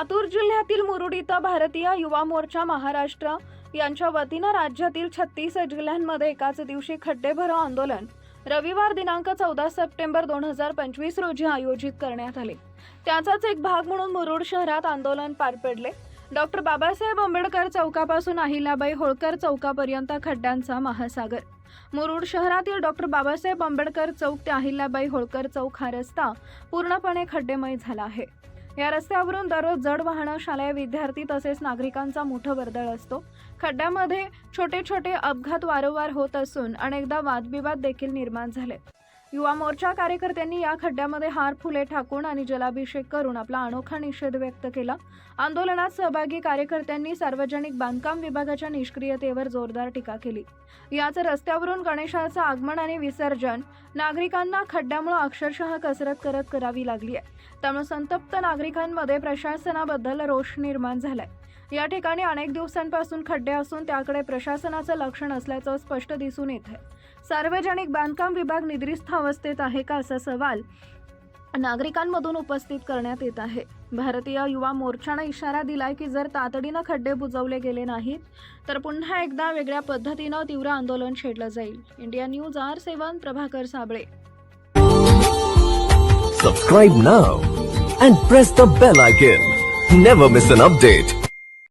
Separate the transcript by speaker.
Speaker 1: लातूर जिल्ह्यातील मुरुड इथं भारतीय युवा मोर्चा महाराष्ट्र यांच्या वतीनं राज्यातील छत्तीस जिल्ह्यांमध्ये एकाच दिवशी खड्डे भरो आंदोलन. रविवार दिनांक चौदा सप्टेंबर दोन हजार पंचवीस रोजी आयोजित करण्यात आले. त्याचाच एक भाग म्हणून मुरुड शहरात आंदोलन पार पडले. डॉक्टर बाबासाहेब आंबेडकर चौकापासून अहिल्याबाई होळकर चौकापर्यंत खड्ड्यांचा महासागर. मुरुड शहरातील डॉक्टर बाबासाहेब आंबेडकर चौक ते अहिल्याबाई होळकर चौक हा रस्ता पूर्णपणे खड्डेमय झाला आहे. या रस्त्यावरून दररोज जड वाहनं शालेय विद्यार्थी तसेच नागरिकांचा मोठं वर्दळ असतो. खड्ड्यामध्ये छोटे छोटे अपघात वारंवार होत असून अनेकदा वादविवाद देखील निर्माण झाले युवा मोर्चा कार्यकर्त्यांनी या खड्ड्यामध्ये हार फुले ठाकून आणि जलाभिषेक करून आपला अनोखा निषेध व्यक्त केला. आंदोलनात सहभागी कार्यकर्त्यांनी सार्वजनिक बांधकाम विभागाच्या निष्क्रियतेवर जोरदार टीका केली. याच रस्त्यावरून गणेशाचं आगमन आणि विसर्जन नागरिकांना खड्ड्यामुळे अक्षरशः कसरत करत करावी लागली आहे. त्यामुळे संतप्त नागरिकांमध्ये प्रशासनाबद्दल रोष निर्माण झालाय. या ठिकाणी अनेक दिवसांपासून खड्डे असून त्याकडे प्रशासनाचं लक्ष नसल्याचं स्पष्ट दिसून येत आहे. सार्वजनिक बांधकाम विभाग निद्रिस्थ अवस्थेत आहे का असा सवाल नागरिकांमधून उपस्थित करण्यात येत आहे. भारतीय युवा मोर्चानं इशारा दिलाय की जर तातडीनं खड्डे बुजवले गेले नाहीत तर पुन्हा एकदा वेगळ्या पद्धतीनं तीव्र आंदोलन छेडलं जाईल. India news R seven Prabhakar Sable.
Speaker 2: Subscribe now and press the bell icon never miss an update